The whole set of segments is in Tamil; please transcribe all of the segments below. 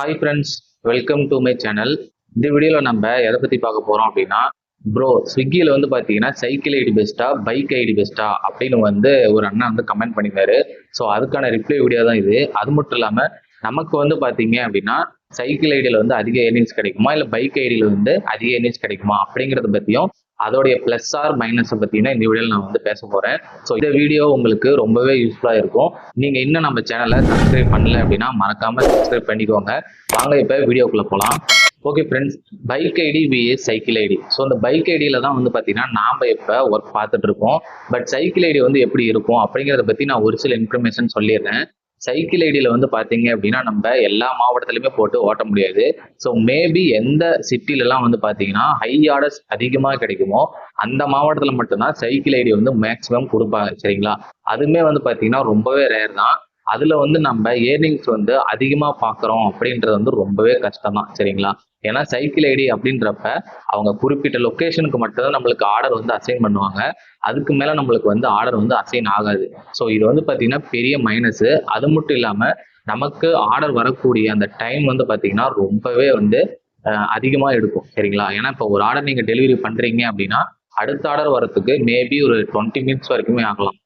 Hi friends welcome to my channel இந்த வீடியோவில் நம்ம எதை பற்றி பார்க்க போகிறோம் அப்படின்னா ப்ரோ ஸ்விக்கியில் வந்து பார்த்தீங்கன்னா சைக்கிள் ஐடி பெஸ்ட்டா பைக் ஐடி பெஸ்ட்டா அப்படின்னு வந்து ஒரு அண்ணா வந்து கமெண்ட் பண்ணியிருந்தாரு ஸோ அதுக்கான ரிப்ளை வீடியோ தான் இது. அது மட்டும் இல்லாமல் நமக்கு வந்து பார்த்தீங்க அப்படின்னா சைக்கிள் ஐடியில் வந்து அதிக ஏர்னிங்ஸ் கிடைக்குமா? இல்லை பைக் ஐடியில் வந்து அதிக ஏர்னிங்ஸ் கிடைக்குமா? அப்படிங்கிறத பற்றியும் அதோடைய ப்ளஸ் ஆர் மைனஸை பற்றினா இந்த வீடியோவில் நான் வந்து பேச போகிறேன் ஸோ இந்த வீடியோ உங்களுக்கு ரொம்பவே யூஸ்ஃபுல்லாக இருக்கும். நீங்கள் இன்னும் நம்ம சேனலை சப்ஸ்கிரைப் பண்ணல அப்படின்னா மறக்காமல் சப்ஸ்கிரைப் பண்ணிக்கோங்க. வாங்க இப்போ வீடியோக்குள்ளே போகலாம் okay friends bike ID vs cycle ID so இந்த பைக் ஐடியில் தான் வந்து பார்த்தீங்கன்னா நாம் இப்போ ஒர்க் பார்த்துட்ருக்கோம் பட் சைக்கிள் ஐடி வந்து எப்படி இருக்கும் அப்படிங்கிறத பற்றி நான் ஒரு சில இன்ஃபர்மேஷன் சொல்லிடுறேன். சைக்கிள் ஐடியில் வந்து பார்த்தீங்க அப்படின்னா நம்ம எல்லா மாவட்டத்துலையுமே போட்டு ஓட்ட முடியாது. ஸோ மேபி எந்த சிட்டிலலாம் வந்து பார்த்தீங்கன்னா ஹை ஆர்டர்ஸ் அதிகமாக கிடைக்குமோ அந்த மாவட்டத்தில் மட்டும்தான் சைக்கிள் ஐடி வந்து மேக்ஸிமம் கொடுப்பாங்க சரிங்களா? அதுவுமே வந்து பார்த்தீங்கன்னா ரொம்பவே ரேர் தான். அதில் வந்து நம்ம ஏர்னிங்ஸ் வந்து அதிகமாக பார்க்குறோம் அப்படின்றது வந்து ரொம்பவே கஷ்டம் தான் சரிங்களா? ஏன்னா சைக்கிள் ஐடி அப்படின்றப்ப அவங்க குறிப்பிட்ட லொக்கேஷனுக்கு மட்டும்தான் நம்மளுக்கு ஆர்டர் வந்து அசைன் பண்ணுவாங்க. அதுக்கு மேலே நம்மளுக்கு வந்து ஆர்டர் வந்து அசைன் ஆகாது. ஸோ இது வந்து பார்த்தீங்கன்னா பெரிய மைனஸு அது மட்டும் இல்லாமல் நமக்கு ஆர்டர் வரக்கூடிய அந்த டைம் வந்து பார்த்தீங்கன்னா ரொம்பவே வந்து அதிகமாக எடுக்கும் சரிங்களா? ஏன்னா இப்போ ஒரு ஆர்டர் நீங்கள் டெலிவரி பண்ணுறீங்க அப்படின்னா அடுத்த ஆர்டர் வரத்துக்கு மேபி ஒரு டுவெண்ட்டி மினிட்ஸ் வரைக்குமே ஆகலாம்.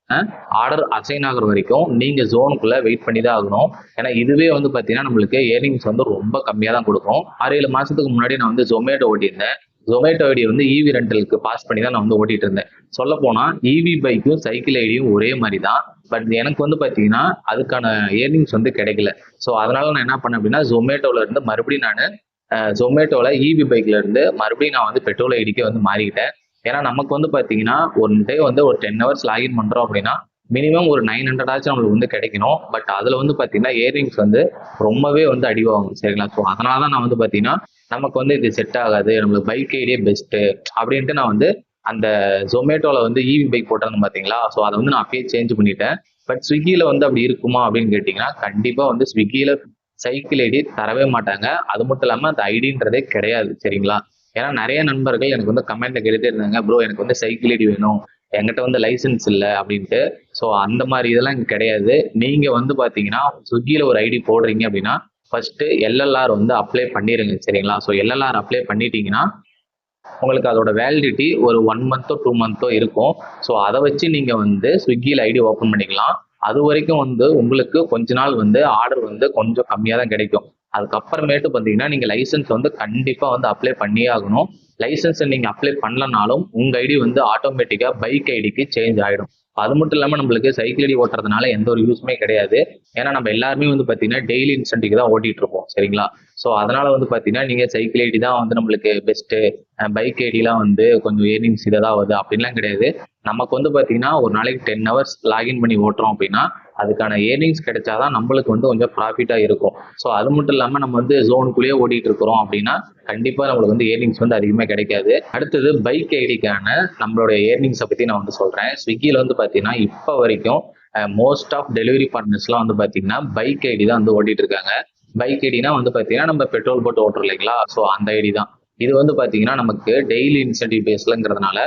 ஆர்டர் அசைன் ஆகிற வரைக்கும் நீங்கள் ஜோனுக்குள்ளே வெயிட் பண்ணி தான் ஆகணும். ஏன்னா இதுவே வந்து பார்த்தீங்கன்னா நம்மளுக்கு ஏர்னிங்ஸ் வந்து ரொம்ப கம்மியாக தான் கொடுக்கும். ஆறு ஏழு மாதத்துக்கு முன்னாடி நான் வந்து ஜொமேட்டோ ஓட்டியிருந்தேன். ஜொமேட்டோ ஐடி வந்து ஈவி ரெண்டலுக்கு பாஸ் பண்ணி தான் நான் வந்து ஓட்டிட்டு இருந்தேன். சொல்ல போனால் இவி பைக்கும் சைக்கிள் ஐடியும் ஒரே மாதிரி தான் பட் எனக்கு வந்து பார்த்தீங்கன்னா அதுக்கான ஏர்னிங்ஸ் வந்து கிடைக்கல. ஸோ அதனால நான் என்ன பண்ணேன் அப்படின்னா ஜொமேட்டோல இருந்து மறுபடியும் நான் ஜொமேட்டோவில் ஈவி பைக்ல இருந்து மறுபடியும் நான் வந்து பெட்ரோல் ஐடிக்கே வந்து மாறிக்கிட்டேன். ஏன்னா நமக்கு வந்து பார்த்தீங்கன்னா ஒன் டே வந்து ஒரு டென் ஹவர்ஸ் லாகின் பண்ணுறோம் அப்படின்னா மினிமம் ஒரு நைன் ஹண்ட்ரட் ஆச்சு நம்மளுக்கு வந்து கிடைக்கணும். பட் அதில் வந்து பார்த்தீங்கன்னா இயரிங்ஸ் வந்து ரொம்பவே வந்து அடிவாகும். சரிங்களா? ஸோ அதனால தான் நான் வந்து பார்த்தீங்கன்னா நமக்கு வந்து இது செட் ஆகாது. நம்மளுக்கு பைக் ஐடியே பெஸ்ட்டு அப்படின்ட்டு நான் வந்து அந்த ஜொமேட்டோவில் வந்து இவி பைக் போட்டிருந்தேன் பார்த்தீங்களா ஸோ அதை வந்து நான் அப்படியே சேஞ்ச் பண்ணிட்டேன். பட் ஸ்விக்கியில் வந்து அப்படி இருக்குமா அப்படின்னு கேட்டிங்கன்னா கண்டிப்பாக வந்து ஸ்விக்கியில் சைக்கிள் ஐடி தரவே மாட்டாங்க. அது மட்டும் இல்லாமல் அந்த ஐடின்றதே கிடையாது. சரிங்களா? ஏன்னா நிறைய நண்பர்கள் எனக்கு வந்து கமெண்ட்ல கேட்டுட்டே இருந்தாங்க. ப்ரோ எனக்கு வந்து சைக்கிள் ஐடி வேணும். என்கிட்ட வந்து லைசன்ஸ் இல்லை அப்படின்ட்டு. ஸோ அந்த மாதிரி இதெல்லாம் இங்கே கிடையாது. நீங்கள் வந்து பார்த்தீங்கன்னா ஸ்விக்கியில் ஒரு ஐடி போடுறீங்க அப்படின்னா ஃபர்ஸ்ட்டு எல்எல்ஆர் வந்து அப்ளை பண்ணிடுங்க சரிங்களா? ஸோ எல்எல்ஆர் அப்ளை பண்ணிட்டீங்கன்னா உங்களுக்கு அதோட வேலிடிட்டி ஒரு ஒன் மந்த்தோ டூ மந்த்தோ இருக்கும். ஸோ அதை வச்சு நீங்கள் வந்து ஸ்விக்கியில் ஐடி ஓப்பன் பண்ணிக்கலாம். அது வரைக்கும் வந்து உங்களுக்கு கொஞ்ச நாள் வந்து ஆர்டர் வந்து கொஞ்சம் கம்மியாக தான் கிடைக்கும். அதுக்கப்புறமேட்டு பார்த்தீங்கன்னா நீங்கள் லைசன்ஸ் வந்து கண்டிப்பாக வந்து அப்ளை பண்ணியே ஆகணும். லைசன்ஸை நீங்கள் அப்ளை பண்ணலனாலும் உங்கள் ஐடி வந்து ஆட்டோமேட்டிக்காக பைக் ஐடிக்கு சேஞ்ச் ஆகிடும் அது மட்டும் இல்லாமல் நம்மளுக்கு சைக்கிள் ஐடி ஓட்டுறதுனால எந்த ஒரு யூஸுமே கிடையாது. ஏன்னா நம்ம எல்லாருமே வந்து பார்த்தீங்கன்னா டெய்லி இன்சென்டிவ் தான் ஓட்டிகிட்டு இருப்போம். சரிங்களா? ஸோ அதனால் வந்து பார்த்தீங்கன்னா நீங்கள் சைக்கிள் ஐடி தான் வந்து நம்மளுக்கு பெஸ்ட்டு பைக் ஐடிலாம் வந்து கொஞ்சம் ஏர்னிங்ஸ் இதை தான் வருது. அப்படின்லாம் கிடையாது. நமக்கு வந்து பார்த்தீங்கன்னா ஒரு நாளைக்கு டென் ஹவர்ஸ் லாகின் பண்ணி ஓட்டுறோம் அப்படின்னா அதுக்கான ஏர்னிங்ஸ் கிடைச்சாதான் நம்மளுக்கு வந்து கொஞ்சம் ப்ராஃபிட்டாக இருக்கும். ஸோ அது மட்டும் இல்லாமல் நம்ம வந்து ஜோனுக்குள்ளேயே ஓடிட்டு இருக்கிறோம் அப்படின்னா கண்டிப்பாக நம்மளுக்கு வந்து ஏர்னிங்ஸ் வந்து அதிகமாக கிடைக்காது. அடுத்தது பைக் ஐடிக்கான நம்மளுடைய ஏர்னிங்ஸை பற்றி நான் வந்து சொல்கிறேன் ஸ்விக்கியில் வந்து பார்த்தீங்கன்னா இப்போ வரைக்கும் மோஸ்ட் ஆஃப் டெலிவரி பார்ட்னர்ஸ்லாம் வந்து பார்த்தீங்கன்னா பைக் ஐடி தான் வந்து ஓட்டிட்டு இருக்காங்க பைக் ஐடினா வந்து பார்த்தீங்கன்னா நம்ம பெட்ரோல் போட்டு ஓட்டுறோம் இல்லைங்களா? ஸோ அந்த ஐடி தான். இது வந்து பார்த்தீங்கன்னா நமக்கு டெய்லி இன்சென்டிவ் பேஸ்லங்கிறதுனால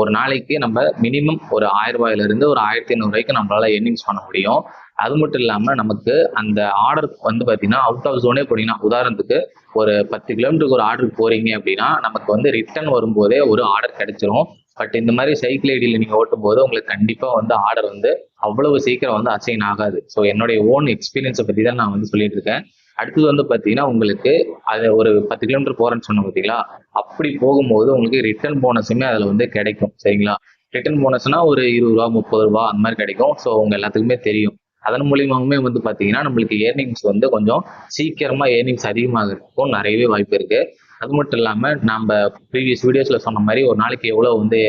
ஒரு நாளைக்கு நம்ம மினிமம் ஒரு ஆயிரம் ரூபாயிலிருந்து ஒரு ஆயிரத்தி ஐநூறு வரைக்கும் நம்மளால எர்னிங்ஸ் பண்ண முடியும். அது மட்டும் இல்லாமல் நமக்கு அந்த ஆர்டர் வந்து பார்த்தீங்கன்னா அவுட் ஆஃப் ஜோனே போனீங்கன்னா உதாரணத்துக்கு ஒரு பத்து கிலோமீட்டருக்கு ஒரு ஆர்டருக்கு போறீங்க அப்படின்னா நமக்கு வந்து ரிட்டர்ன் வரும்போதே ஒரு ஆர்டர் கிடைச்சிரும். பட் இந்த மாதிரி சைக்கிள் ஐடியில் நீங்கள் ஓட்டும் போது உங்களுக்கு கண்டிப்பாக வந்து ஆர்டர் வந்து அவ்வளவு சீக்கிரம் வந்து அசைன் ஆகாது. ஸோ என்னுடைய ஓன் எக்ஸ்பீரியன்ஸை பற்றி தான் நான் வந்து சொல்லிட்டு இருக்கேன். அடுத்தது வந்து பார்த்தீங்கன்னா உங்களுக்கு அது ஒரு பத்து கிலோமீட்டர் போகிறேன்னு சொன்னோம் பார்த்தீங்களா அப்படி போகும்போது உங்களுக்கு ரிட்டர்ன் போனஸுமே அதில் வந்து கிடைக்கும். சரிங்களா? ரிட்டர்ன் போனஸ்னா ஒரு இருபது ரூபா முப்பது ரூபா அந்த மாதிரி கிடைக்கும். ஸோ உங்க எல்லாத்துக்குமே தெரியும். அதன் மூலியமாகவுமே வந்து பார்த்தீங்கன்னா நம்மளுக்கு ஏர்னிங்ஸ் வந்து கொஞ்சம் சீக்கிரமாக ஏர்னிங்ஸ் அதிகமாகிறதுக்கும் நிறையவே வாய்ப்பு இருக்குது அது மட்டும் இல்லாமல் நம்ம ப்ரீவியஸ் வீடியோஸில் சொன்ன மாதிரி ஒரு நாளைக்கு எவ்வளோ வந்து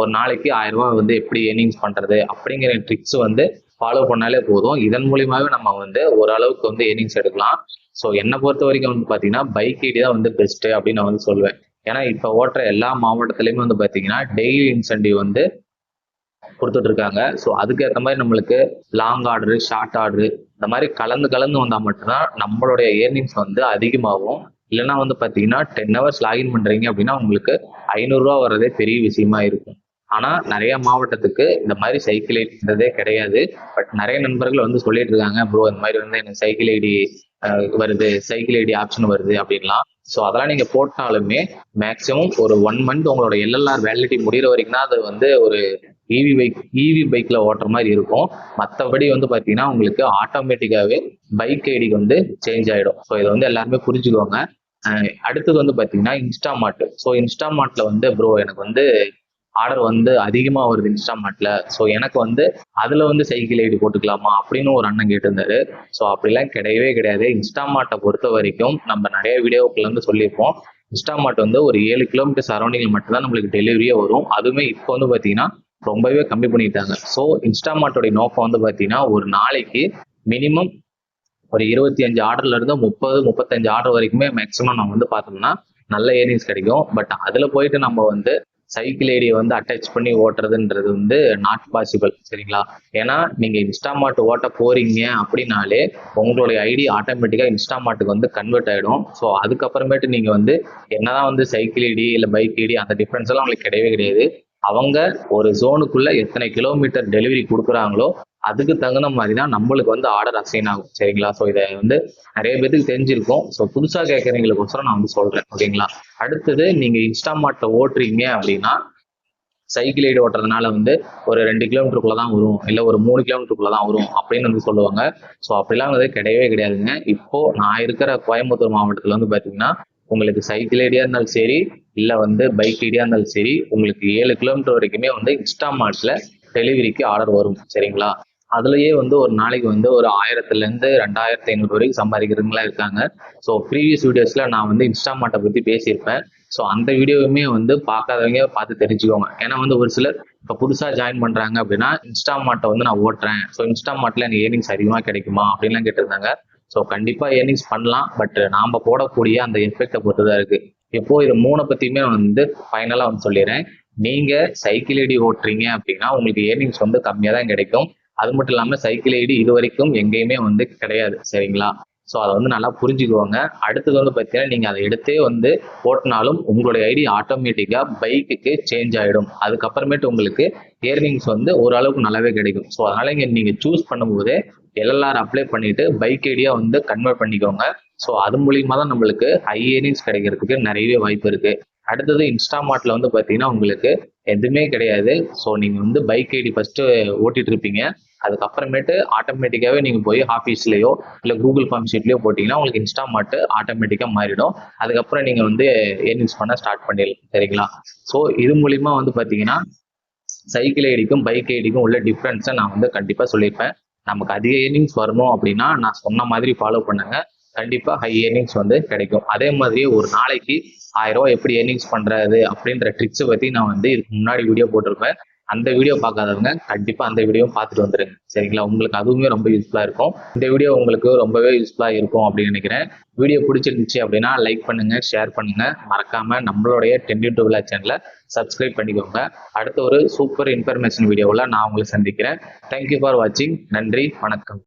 ஒரு நாளைக்கு ஆயிரம் ரூபாய் வந்து எப்படி ஏர்னிங்ஸ் பண்ணுறது அப்படிங்கிற ட்ரிக்ஸ் வந்து ஃபாலோ பண்ணாலே போதும். இதன் மூலியமாகவே நம்ம வந்து ஓரளவுக்கு வந்து ஏர்னிங்ஸ் எடுக்கலாம். ஸோ என்னை பொறுத்த வரைக்கும் வந்து பார்த்தீங்கன்னா பைக் ஐடி தான் வந்து பெஸ்ட்டு அப்படின்னு நான் வந்து சொல்லுவேன் ஏன்னா இப்போ ஓட்டுற எல்லா மாவட்டத்துலேயுமே வந்து பார்த்தீங்கன்னா டெய்லி இன்சென்டிவ் வந்து கொடுத்துட்டு இருக்காங்க ஸோ அதுக்கேற்ற மாதிரி நம்மளுக்கு லாங் ஆர்டரு ஷார்ட் ஆர்டரு இந்த மாதிரி கலந்து கலந்து வந்தால் மட்டும்தான் நம்மளுடைய ஏர்னிங்ஸ் வந்து அதிகமாகும். இல்லைன்னா வந்து பார்த்தீங்கன்னா டென் ஹவர்ஸ் லாகின் பண்ணுறீங்க அப்படின்னா உங்களுக்கு ஐநூறுரூவா வர்றதே பெரிய விஷயமா இருக்கும். ஆனால் நிறைய மாவட்டத்துக்கு இந்த மாதிரி சைக்கிள் ஐடின்றதே கிடையாது. பட் நிறைய நண்பர்கள் வந்து சொல்லிட்டு இருக்காங்க ப்ரோ இந்த மாதிரி வந்து எனக்கு சைக்கிள் ஐடி வருது சைக்கிள் ஐடி ஆப்ஷன் வருது அப்படின்லாம். ஸோ அதெல்லாம் நீங்கள் போட்டாலுமே மேக்ஸிமம் ஒரு ஒன் மந்த் உங்களோட எல்எல்ஆர் வேலிடிட்டி முடிகிற வரைக்கும் தான் அது வந்து ஒரு இவி பைக் இவி பைக்ல ஓட்டுற மாதிரி இருக்கும். மற்றபடி வந்து பார்த்தீங்கன்னா உங்களுக்கு ஆட்டோமேட்டிக்காவே பைக் ஐடிக்கு வந்து சேஞ்ச் ஆகிடும் ஸோ இதை வந்து எல்லாருமே புரிஞ்சுக்கோங்க அடுத்தது வந்து பார்த்தீங்கன்னா இன்ஸ்டாமார்ட் ஸோ இன்ஸ்டாமார்ட்ல வந்து ப்ரோ எனக்கு வந்து ஆர்டர் வந்து அதிகமாக வருது இன்ஸ்டாமார்ட்ல ஸோ எனக்கு வந்து அதில் வந்து சைக்கிள் ஐடி போட்டுக்கலாமா அப்படின்னு ஒரு அண்ணன் கேட்டிருந்தாரு. ஸோ அப்படிலாம் கிடையவே கிடையாது. இன்ஸ்டாமார்ட்டை பொறுத்த வரைக்கும் நம்ம நிறைய வீடியோக்குள்ள வந்து சொல்லியிருப்போம். இன்ஸ்டாமார்ட் வந்து ஒரு ஏழு கிலோமீட்டர் சரௌண்டிங்கில் மட்டும்தான் நம்மளுக்கு டெலிவரியே வரும். அதுவுமே இப்போ வந்து பார்த்தீங்கன்னா ரொம்பவே கம்மி பண்ணிட்டாங்க ஸோ இன்ஸ்டாமார்ட்டோடைய நோக்கம் வந்து பார்த்தீங்கன்னா ஒரு நாளைக்கு மினிமம் ஒரு இருபத்தி அஞ்சு ஆர்டர்ல இருந்து முப்பது முப்பத்தஞ்சு ஆர்டர் வரைக்குமே மேக்ஸிமம் நம்ம வந்து பார்த்தோம்னா நல்ல ஏர்னிங்ஸ் கிடைக்கும். பட் அதுல போயிட்டு நம்ம வந்து சைக்கிள் ஐடியை வந்து அட்டாச் பண்ணி ஓட்டுறதுன்றது வந்து நாட் பாசிபிள் சரிங்களா? ஏன்னா நீங்க இன்ஸ்டாமார்ட் ஓட்ட போறீங்க அப்படின்னாலே உங்களுடைய ஐடி ஆட்டோமேட்டிக்கா இன்ஸ்டாமார்ட்டுக்கு வந்து கன்வெர்ட் ஆயிடும். ஸோ அதுக்கப்புறமேட்டு நீங்க வந்து என்னதான் வந்து சைக்கிள் ஐடி இல்லை பைக் ஐடி அந்த டிஃப்ரென்ஸ் எல்லாம் உங்களுக்கு கிடையவே கிடையாது. அவங்க ஒரு ஜோனுக்குள்ள எத்தனை கிலோமீட்டர் டெலிவரி கொடுக்குறாங்களோ அதுக்கு தகுந்த மாதிரி தான் நம்மளுக்கு வந்து ஆர்டர் அசைன் ஆகும். சரிங்களா? ஸோ இதை வந்து நிறைய பேருக்கு தெரிஞ்சிருக்கும். ஸோ புதுசாக கேட்குறீங்களுக்கோசரம் நான் வந்து சொல்கிறேன் ஓகேங்களா? அடுத்தது நீங்கள் இன்ஸ்டாமார்ட்டை ஓட்டுறீங்க அப்படின்னா சைக்கிள் ரைடு ஓட்டுறதுனால வந்து ஒரு ரெண்டு கிலோமீட்டருக்குள்ள தான் வரும். இல்லை ஒரு மூணு கிலோமீட்டருக்குள்ள தான் வரும் அப்படின்னு வந்து சொல்லுவாங்க. ஸோ அப்படிலாம் வந்து கிடையவே கிடையாதுங்க. இப்போ நான் இருக்கிற கோயம்புத்தூர் மாவட்டத்தில் வந்து பார்த்தீங்கன்னா உங்களுக்கு சைக்கிள் ஐடியா இருந்தாலும் சரி இல்லை வந்து பைக் ஐடியா இருந்தாலும் சரி உங்களுக்கு ஏழு கிலோமீட்டர் வரைக்குமே வந்து இன்ஸ்டாமார்ட்ல டெலிவரிக்கு ஆர்டர் வரும். சரிங்களா? அதுலயே வந்து ஒரு நாளைக்கு வந்து ஒரு ஆயிரத்துலேருந்து ரெண்டாயிரத்தி ஐநூறு வரைக்கும் சம்பாதிக்கிறவங்களா இருக்காங்க. ஸோ ப்ரீவியஸ் வீடியோஸில் நான் வந்து இன்ஸ்டாமார்ட்டை பற்றி பேசியிருப்பேன். ஸோ அந்த வீடியோவுமே வந்து பார்க்காதவங்க பார்த்து தெரிஞ்சுக்கோங்க. ஏன்னா வந்து ஒரு சிலர் இப்போ புதுசாக ஜாயின் பண்ணுறாங்க அப்படின்னா இன்ஸ்டாமார்ட்டை வந்து நான் ஓட்டுறேன். ஸோ இன்ஸ்டாமார்ட்ல எனக்கு ஏர்னிங்ஸ் அதிகமாக கிடைக்குமா அப்படின்லாம் கேட்டிருந்தாங்க. ஸோ கண்டிப்பாக ஏர்னிங்ஸ் பண்ணலாம். பட் நாம் போடக்கூடிய அந்த எஃபெக்டை பொறுத்து தான் இருக்குது இப்போ இது மூணை பற்றியுமே வந்து ஃபைனலாக வந்து சொல்லிடுறேன். நீங்கள் சைக்கிள் ஐடி ஓட்டுறீங்க அப்படின்னா உங்களுக்கு ஏர்னிங்ஸ் வந்து கம்மியாக தான் கிடைக்கும். அது மட்டும் இல்லாமல் சைக்கிள் ஐடி இது வரைக்கும் எங்கேயுமே வந்து கிடையாது. சரிங்களா? ஸோ அதை வந்து நல்லா புரிஞ்சுக்குவாங்க அடுத்தது வந்து பார்த்தீங்கன்னா நீங்கள் அதை எடுத்தே வந்து ஓட்டினாலும் உங்களுடைய ஐடி ஆட்டோமேட்டிக்காக பைக்குக்கு சேஞ்ச் ஆகிடும் அதுக்கப்புறமேட்டு உங்களுக்கு ஏர்னிங்ஸ் வந்து ஓரளவுக்கு நல்லாவே கிடைக்கும். ஸோ அதனால் இங்கே நீங்கள் சூஸ் பண்ணும்போதே எல்எல்ஆர் அப்ளை பண்ணிட்டு பைக் ஐடியா வந்து கன்வெர்ட் பண்ணிக்கோங்க. ஸோ அது மூலியமா தான் நம்மளுக்கு ஹை ஏர்னிங்ஸ் கிடைக்கிறதுக்கு நிறையவே வாய்ப்பு இருக்கு. அடுத்தது இன்ஸ்டாமார்ட்ல வந்து பார்த்தீங்கன்னா உங்களுக்கு எதுவுமே கிடையாது. ஸோ நீங்க வந்து பைக் ஐடி ஃபர்ஸ்ட் ஓட்டிட்டு இருப்பீங்க. அதுக்கப்புறமேட்டு ஆட்டோமேட்டிக்காவே நீங்க போய் ஆஃபீஸ்லயோ இல்லை கூகுள் ஃபார்ம் ஷீட்லயோ போட்டீங்கன்னா உங்களுக்கு இன்ஸ்டாமார்ட் ஆட்டோமேட்டிக்கா மாறிடும். அதுக்கப்புறம் நீங்க வந்து ஏர்னிங்ஸ் பண்ண ஸ்டார்ட் பண்ணிடலாம். சரிங்களா? ஸோ இது மூலியமா வந்து பார்த்தீங்கன்னா சைக்கிள் ஐடிக்கும் பைக் ஐடிக்கும் உள்ள டிஃப்ரென்ஸை நான் வந்து கண்டிப்பாக சொல்லியிருப்பேன். நமக்கு அதிக ஏர்னிங்ஸ் வரணும் அப்படின்னா நான் சொன்ன மாதிரி ஃபாலோ பண்ணுங்க. கண்டிப்பாக ஹை ஏர்னிங்ஸ் வந்து கிடைக்கும். அதே மாதிரியே ஒரு நாளைக்கு ஆயிரம் ரூபாய் எப்படி ஏர்னிங்ஸ் பண்ணுறது அப்படின்ற ட்ரிக்ஸை பற்றி நான் வந்து இதுக்கு முன்னாடி வீடியோ போட்டிருப்பேன். அந்த வீடியோ பார்க்காதவங்க கண்டிப்பாக அந்த வீடியோ பார்த்துட்டு வந்துருங்க. சரிங்களா? உங்களுக்கு அதுவுமே ரொம்ப யூஸ்ஃபுல்லாக இருக்கும். இந்த வீடியோ உங்களுக்கு ரொம்பவே யூஸ்ஃபுல்லாக இருக்கும் அப்படின்னு நினைக்கிறேன். வீடியோ பிடிச்சிருந்துச்சு அப்படின்னா லைக் பண்ணுங்க ஷேர் பண்ணுங்க. மறக்காம நம்மளுடைய டென் யூ விழா சேனலை சப்ஸ்கிரைப் பண்ணிக்கோங்க. அடுத்த ஒரு சூப்பர் இன்ஃபர்மேஷன் வீடியோவில் நான் உங்களை சந்திக்கிறேன். தேங்க்யூ ஃபார் வாட்சிங் நன்றி வணக்கம்.